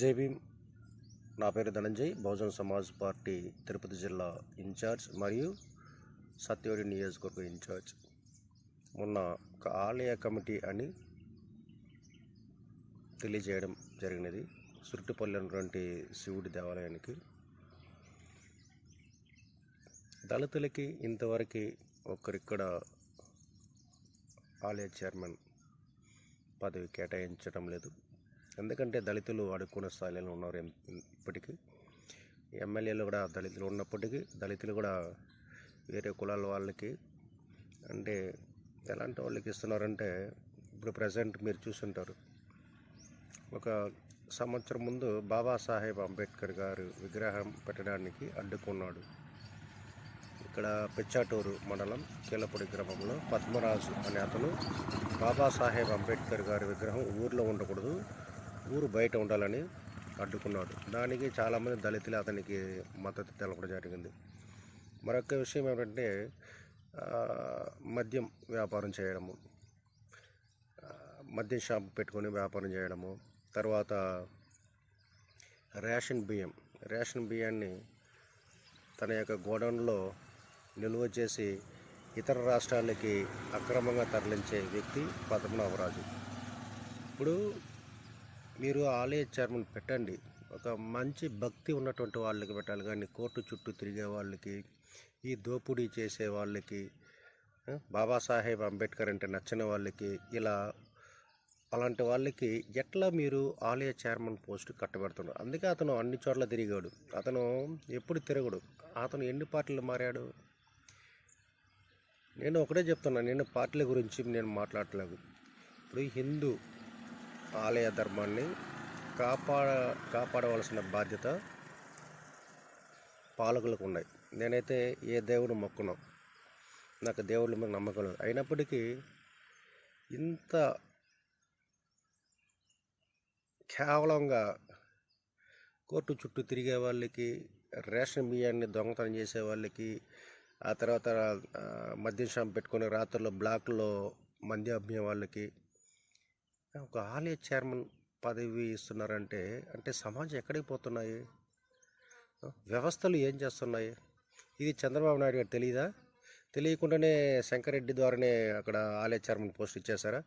జై భీమ్ నా పేరు ధనంజయ్ బహుజన్ సమాజ్ పార్టీ తిరుపతి జిల్లా ఇన్ఛార్జ్ మరియు సత్యవరి నియోజకవర్గ ఇన్ఛార్జ్. మొన్న ఒక ఆలయ కమిటీ అని తెలియజేయడం జరిగినది. సురుట్టుపల్లి అనేటువంటి శివుడి దేవాలయానికి. దళితులకి ఇంతవరకు ఒకరిక్కడ ఆలయ చైర్మన్ పదవి కేటాయించడం లేదు. ఎందుకంటే దళితులు అడుక్కునే స్థాయిలో ఉన్నారు ఎం- ఇప్పటికీ. ఎమ్మెల్యేలు కూడా దళితులు ఉన్నప్పటికీ దళితులు కూడా వేరే కులాల వాళ్ళకి అంటే ఎలాంటి వాళ్ళకి ఇస్తున్నారంటే ఇప్పుడు ప్రజెంట్ మీరు చూసుంటారు. ఒక సంవత్సరం ముందు బాబాసాహెబ్ అంబేద్కర్ గారు విగ్రహం పెట్టడానికి అడ్డుకున్నాడు. ఇక్కడ పిచ్చాటూరు మండలం కీలపూడి గ్రామంలో పద్మరాజు అనే అతను బాబాసాహెబ్ అంబేద్కర్ గారి విగ్రహం ఊర్లో ఉండకూడదు ఊరు బయట ఉండాలని అడ్డుకున్నాడు. దానికి చాలామంది దళితులు అతనికి మద్దతు తెలపడం జరిగింది. మరొక విషయం ఏమిటంటే మద్యం వ్యాపారం చేయడము మద్యం షాప్ పెట్టుకొని వ్యాపారం చేయడము తర్వాత రేషన్ బియ్యం రేషన్ బియ్యాన్ని తన యొక్క గోడౌన్లో నిల్వ చేసి ఇతర రాష్ట్రాలకి అక్రమంగా తరలించే వ్యక్తి పద్మనాభరాజు ఇప్పుడు మీరు ఆలయ చైర్మన్ పెట్టండి. ఒక మంచి భక్తి ఉన్నటువంటి వాళ్ళకి పెట్టాలి. కానీ కోర్టు చుట్టూ తిరిగే వాళ్ళకి ఈ దోపిడీ చేసే వాళ్ళకి బాబాసాహెబ్ అంబేద్కర్ అంటే నచ్చిన వాళ్ళకి ఇలా అలాంటి వాళ్ళకి ఎట్లా మీరు ఆలయ చైర్మన్ పోస్ట్ కట్టబెడుతున్నారు? అందుకే అతను అన్ని చోట్ల తిరిగాడు. అతను ఎప్పుడు తిరగడు. అతను ఎన్ని పార్టీలు మారాడు? నేను ఒకటే చెప్తున్నా. నేను పార్టీల గురించి నేను మాట్లాడలేదు. ఇప్పుడు హిందూ ఆలయ ధర్మాన్ని కాపాడ కాపాడవలసిన బాధ్యత పాలకులకు ఉన్నాయి. నేనైతే ఏ దేవుడు మొక్కును నాకు దేవుళ్ళ మీద నమ్మకం లేదు. అయినప్పటికీ ఇంత కేవలంగా కోర్టు చుట్టూ తిరిగే వాళ్ళకి రేషన్ బియ్యాన్ని దొంగతనం చేసే వాళ్ళకి ఆ తర్వాత మద్యం షాప్ పెట్టుకొని రాత్రుల్లో బ్లాక్లో మంది అమ్మే వాళ్ళకి ఒక ఆలయ చైర్మన్ పదవి ఇస్తున్నారంటే అంటే సమాజం ఎక్కడికి పోతున్నాయి? వ్యవస్థలు ఏం చేస్తున్నాయి? ఇది చంద్రబాబు నాయుడు గారు తెలియదా తెలియకుండానే శంకరెడ్డి ద్వారానే అక్కడ ఆలయ చైర్మన్ పోస్ట్ ఇచ్చేసారా